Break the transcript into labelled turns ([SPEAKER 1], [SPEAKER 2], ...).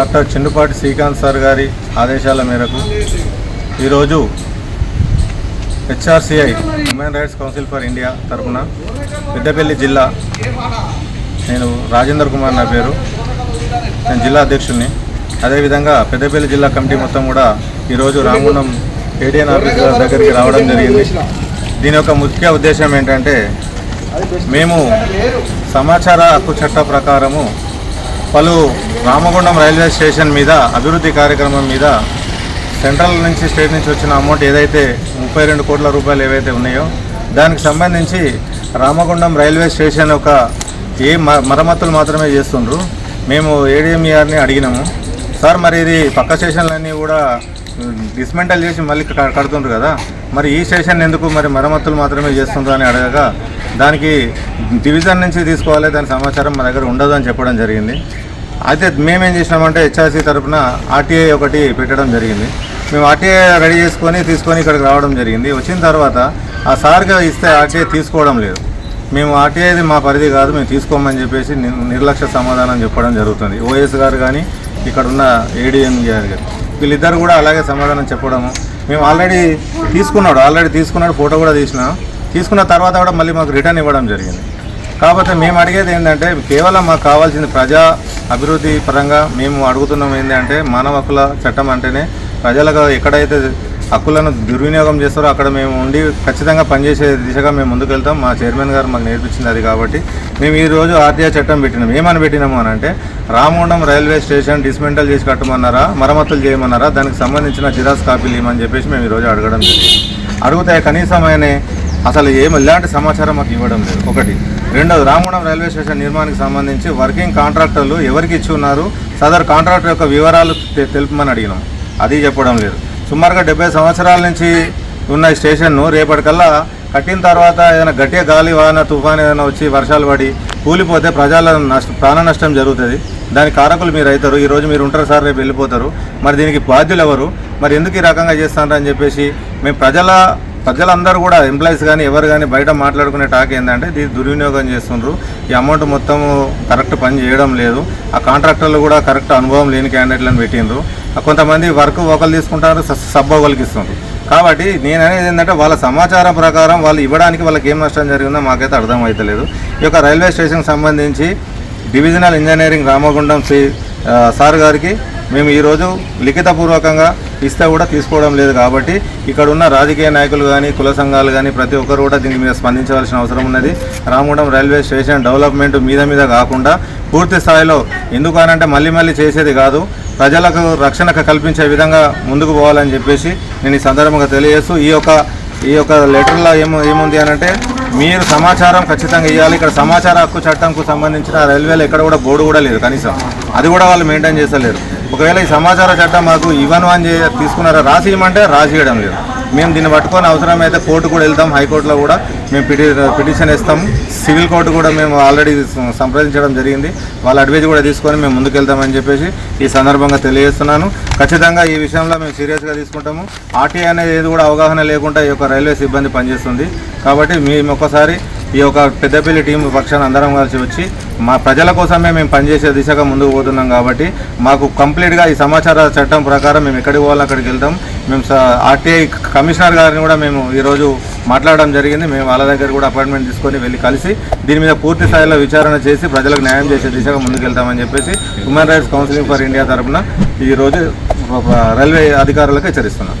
[SPEAKER 1] Doctor చిన్నుపాటి Srikanth sir గారి ఆదేశాల మేరకు ఈరోజు H R C I human rights council for India తరఫున పెద్దపల్లి జిల్లా నేను రాజేందర్ కుమార్ నా పేరు. నేను జిల్లా అధ్యక్షుడిని. అదేవిధంగా పెద్దపల్లి జిల్లా కమిటీ మొత్తం కూడా ఈరోజు రామగుండం ఏడిఎన్ ఆఫీసర్ దగ్గరికి రావడం జరిగింది. దీని యొక్క ముఖ్య ఉద్దేశం ఏంటంటే మేము సమాచార హక్కు చట్ట ప్రకారము పలు రామగుండం రైల్వే స్టేషన్ మీద అభివృద్ధి కార్యక్రమం మీద సెంట్రల్ నుంచి స్టేట్ నుంచి వచ్చిన అమౌంట్ ఏదైతే ముప్పై రెండు కోట్ల రూపాయలు ఏవైతే ఉన్నాయో దానికి సంబంధించి రామగుండం రైల్వే స్టేషన్ యొక్క ఏ మరమ్మతులు మాత్రమే చేస్తుండ్రు. మేము ఏడిఎంఈఆర్ని అడిగినాము. సార్ మరి ఇది పక్క స్టేషన్లన్నీ కూడా డిస్మెంటల్ చేసి మళ్ళీ కడుతుండ్రు కదా. మరి ఈ స్టేషన్ ఎందుకు మరి మరమ్మతులు మాత్రమే చేస్తుండ్రు అని అడగగా దానికి డివిజన్ నుంచి తీసుకోవాలి దాని సమాచారం మా దగ్గర ఉండదు అని చెప్పడం జరిగింది. అయితే మేమేం చేసినామంటే హెచ్ఆర్సీ తరఫున ఆర్టీఐ ఒకటి పెట్టడం జరిగింది. మేము ఆర్టీఐ రెడీ చేసుకొని తీసుకొని ఇక్కడికి రావడం జరిగింది. వచ్చిన తర్వాత ఆ సార్గా ఇస్తే ఆర్టీఐ తీసుకోవడం లేదు. మేము ఆర్టీఐది మా పరిధి కాదు మేము తీసుకోమని చెప్పేసి నిర్లక్ష్య సమాధానం చెప్పడం జరుగుతుంది. ఓఎస్ గారు కానీ ఇక్కడ ఉన్న ఏడిఎం గారు కానీ వీళ్ళిద్దరు కూడా అలాగే సమాధానం చెప్పడము. మేము ఆల్రెడీ తీసుకున్నాడు ఆల్రెడీ తీసుకున్నాడు ఫోటో కూడా తీసినాం. తీసుకున్న తర్వాత కూడా మళ్ళీ మాకు రిటర్న్ ఇవ్వడం జరిగింది. కాకపోతే మేము అడిగేది ఏంటంటే కేవలం మాకు కావాల్సింది ప్రజా అభివృద్ధి పరంగా మేము అడుగుతున్నాం ఏంటంటే మానవ హక్కుల చట్టం అంటేనే ప్రజలకు ఎక్కడైతే హక్కులను దుర్వినియోగం చేస్తారో అక్కడ మేము ఉండి ఖచ్చితంగా పనిచేసే దిశగా మేము ముందుకు వెళ్తాం మా చైర్మన్ గారు మాకు నేర్పించింది అది కాబట్టి మేము ఈ రోజు ఆర్టీఐ చట్టం పెట్టినాం. ఏమని పెట్టినాము అని అంటే రామగుండం రైల్వే స్టేషన్ డిస్మెంటల్ చేసి కట్టమన్నారా మరమ్మతులు చేయమన్నారా దానికి సంబంధించిన జిరాక్స్ కాపీలు ఇవ్వమని చెప్పేసి మేము ఈరోజు అడగడం జరిగింది. అడిగితే కనీసం ఆయన అసలు ఏం ఎలాంటి సమాచారం మాకు ఇవ్వడం లేదు. ఒకటి రెండవది రామగుణం రైల్వే స్టేషన్ నిర్మాణానికి సంబంధించి వర్కింగ్ కాంట్రాక్టర్లు ఎవరికి ఇచ్చి ఉన్నారు? సదర్ కాంట్రాక్టర్ యొక్క వివరాలు తెలుపమని అడిగినాం. అది చెప్పడం లేదు. సుమారుగా డెబ్బై సంవత్సరాల నుంచి ఉన్న ఈ స్టేషన్ను రేపటికల్లా కట్టిన తర్వాత ఏదైనా గట్టిగా గాలి వాన తుఫాన్ ఏదైనా వచ్చి వర్షాలు పడి కూలిపోతే ప్రజల నష్ట ప్రాణ నష్టం జరుగుతుంది. దానికి కారకులు మీరు అవుతారు ఈరోజు మీరు ఉంటారు సార్ రేపు వెళ్ళిపోతారు. మరి దీనికి బాధ్యులు ఎవరు? మరి ఎందుకు ఈ రకంగా చేస్తారని అని చెప్పేసి మేము ప్రజల ప్రజలందరూ కూడా ఎంప్లాయీస్ కానీ ఎవరు కానీ బయట మాట్లాడుకునే టాక్ ఏంటంటే ఇది దుర్వినియోగం చేస్తుండ్రు. ఈ అమౌంట్ మొత్తం కరెక్ట్ పని చేయడం లేదు. ఆ కాంట్రాక్టర్లు కూడా కరెక్ట్ అనుభవం లేని క్యాండిడేట్లను పెట్టిండ్రు. కొంతమంది వర్క్ ఒకరు తీసుకుంటారు స- సబ్ ఒకరికి ఇస్తుండ్రు. కాబట్టి నేను అనేది ఏంటంటే వాళ్ళ సమాచారం ప్రకారం వాళ్ళు ఇవ్వడానికి వాళ్ళకి ఏం నష్టం జరిగిందో మాకైతే అర్థం అవుతలేదు ఈ యొక్క రైల్వే స్టేషన్కి సంబంధించి divisional engineering Ramagundam Shri sir గారికి మేము ఈరోజు లిఖితపూర్వకంగా ఇస్తే కూడా తీసుకోవడం లేదు కాబట్టి ఇక్కడ ఉన్న రాజకీయ నాయకులు కానీ కుల సంఘాలు కానీ ప్రతి ఒక్కరు కూడా దీని మీద స్పందించవలసిన అవసరం ఉన్నది. రామగుండం రైల్వే స్టేషన్ డెవలప్మెంట్ మీద మీద కాకుండా పూర్తి స్థాయిలో ఎందుకనంటే మళ్ళీ మళ్ళీ చేసేది కాదు. ప్రజలకు రక్షణ కల్పించే విధంగా ముందుకు పోవాలని చెప్పేసి నేను ఈ సందర్భంగా తెలియజేస్తూ ఈ యొక్క ఈ యొక్క లెటర్లో ఏమో ఏముంది అని అంటే మీరు సమాచారం ఖచ్చితంగా ఇవ్వాలి. ఇక్కడ సమాచార హక్కు చట్టంకు సంబంధించిన రైల్వేలో ఎక్కడ కూడా బోర్డు కూడా లేదు కనీసం. అది కూడా వాళ్ళు మెయింటైన్ చేస్తలేరు. ఒకవేళ ఈ సమాచార చట్టం మాకు ఇవన్ అని చే- తీసుకున్నారా రాసి ఇవ్వమంటే రాసి ఇవ్వడం లేదు. మేము దీన్ని పట్టుకొని అవసరమైతే కోర్టు కూడా వెళ్తాం హైకోర్టులో కూడా. మేము పిటి పిటిషన్ ఇస్తాం సివిల్ కోర్టు కూడా మేము ఆల్రెడీ సంప్రదించడం జరిగింది. వాళ్ళ అడ్వైజ్ కూడా తీసుకొని మేము ముందుకెళ్తామని చెప్పేసి ఈ సందర్భంగా తెలియజేస్తున్నాను. ఖచ్చితంగా ఈ విషయంలో మేము సీరియస్గా తీసుకుంటాము. ఆర్టీఐ అనేది ఏది కూడా అవగాహన లేకుండా ఈ యొక్క రైల్వే సిబ్బంది పనిచేస్తుంది. కాబట్టి మేము ఒక్కసారి ఈ యొక్క పెద్దపల్లి టీం పక్షాన అందరం కలిసి వచ్చి మా ప్రజల కోసమే మేము పనిచేసే దిశగా ముందుకు పోతున్నాం కాబట్టి మాకు కంప్లీట్గా ఈ సమాచార చట్టం ప్రకారం మేము ఎక్కడికి పోవాలో అక్కడికి వెళ్తాం. మేము ఆర్టీఐ కమిషనర్ గారిని కూడా మేము ఈరోజు మాట్లాడడం జరిగింది. మేము వాళ్ళ దగ్గర కూడా అపాయింట్మెంట్ తీసుకొని వెళ్ళి కలిసి దీని మీద పూర్తి స్థాయిలో విచారణ చేసి ప్రజలకు న్యాయం చేసే దిశగా ముందుకు వెళ్తామని చెప్పేసి human rights counselling for India తరఫున ఈరోజు రైల్వే అధికారులకు హెచ్చరిస్తున్నాం.